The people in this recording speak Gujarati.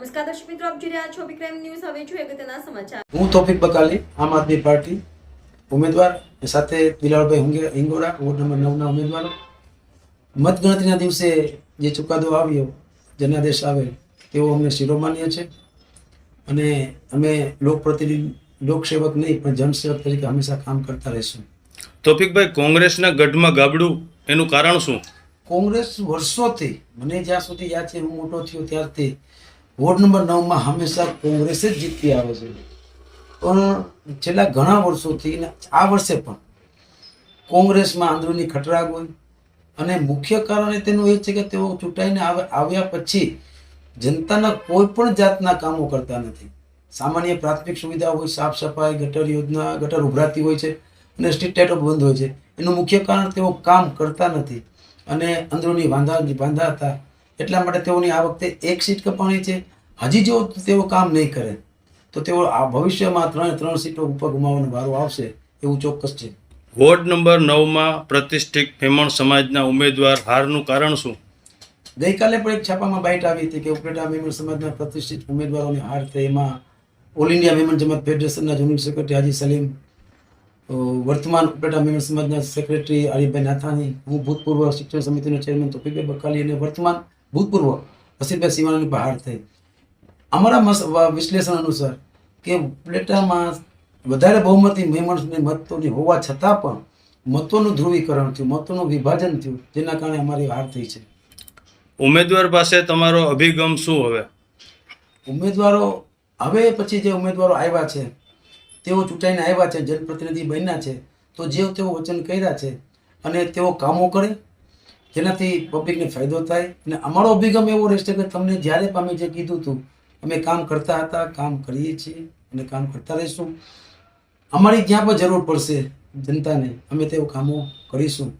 નમસ્કાર દર્શક મિત્રો આપ જોઈ રહ્યા છો વિક્રમ ન્યૂઝ. હવે જોઈએ અગત્યના સમાચાર. હું તોફિક બકાલી આમ આદમી પાર્ટી ઉમેદવાર સાથે દિલાવરભાઈ હુંગે હિંગોરા વોર્ડ નંબર નવના ઉમેદવારો. મતગણતરીના દિવસે જે ચુકાદો આવ્યો જનાદેશ આવે તેવો અમને શિરોમાન્ય છે. અને અમે લોકપ્રતિનિધિ લોકસેવક નહીં પણ જનસેવક તરીકે હંમેશા કામ કરતા રહીશું. તોફિકભાઈ કોંગ્રેસના ગઢમાં ગાબડું એનું કારણ શું? કોંગ્રેસ વર્ષોથી મને જ્યાં સુધી યાદ છે હું મોટો થયો ત્યારથી વોર્ડ નંબર નવમાં હંમેશા કોંગ્રેસ જ જીતતી આવે છે. પણ છેલ્લા ઘણા વર્ષોથી આ વર્ષે પણ કોંગ્રેસમાં અંદરૂની ખટરાગ હોય અને મુખ્ય કારણ તેનું એ છે કે તેઓ ચૂંટાઈને આવ્યા પછી જનતાના કોઈ પણ જાતના કામો કરતા નથી. સામાન્ય પ્રાથમિક સુવિધા હોય, સાફ સફાઈ, ગટર યોજના, ગટર ઉભરાતી હોય છે અને સ્ટ્રીટ લાઇટો બંધ હોય છે. એનું મુખ્ય કારણ તેઓ કામ કરતા નથી અને અંદરોની વાંધા વાંધા હતા. એટલા માટે તેઓની આ વખતે એક સીટ કપાણી છે. હજી જો તેઓ કામ નહીં કરે તો તેઓ આ ભવિષ્યમાં ત્રણ ત્રણ સીટો ઉપર ગુમાવવાનો વારો આવશે એવું ચોક્કસ છે. વોર્ડ નંબર નવમાં પ્રતિષ્ઠિત ફેમણ સમાજના ઉમેદવાર હારનું કારણ શું? ગઈકાલે પણ એક છાપામાં બાઇટ આવી હતી કે ઉપલેટા મેમણ સમાજના પ્રતિષ્ઠિત ઉમેદવારોની હાર થઈ એમાં ઓલ ઇન્ડિયા મેમણ જમાત ફેડરેશનના જનરલ સેક્રેટરી હાજી સલીમ વર્તમાન ઉપલેટા મેમણ સમાજના સેક્રેટરી આરીફભાઈ નાથાની હું ભૂતપૂર્વ શિક્ષણ સમિતિના ચેરમેન તોફિકભાઈ બકાલી અને વર્તમાન ભૂતપૂર્વ અસીરભાઈ સિવાણાની પણ હાર થઈ. અમારા વિશ્લેષણ અનુસાર કે ઉપલેટામાં વધારે બહુમતી મહેમણની મતોની હોવા છતાં પણ મતોનું ધ્રુવીકરણ થયું મતોનું વિભાજન થયું જેના કારણે અમારી હાર થઈ છે. ઉમેદવાર પાસે તમારો અભિગમ શું હવે? ઉમેદવારો હવે પછી જે ઉમેદવારો આવ્યા છે તેઓ ચૂંટાઈને આવ્યા છે જનપ્રતિનિધિ બન્યા છે તો જે તેઓ વચન કર્યા છે અને તેઓ કામો કરે જેનાથી પબ્લિકને ફાયદો થાય. અને અમારો અભિગમ એવો રહેશે કે તમને જ્યારે પણ અમે જે કીધું હતું, અમે કામ કરતા હતા, કામ કરીએ છીએ અને કામ કરતા રહીશું. અમારી જ્યાં પણ જરૂર પડશે જનતાને અમે તેવું કામો કરીશું.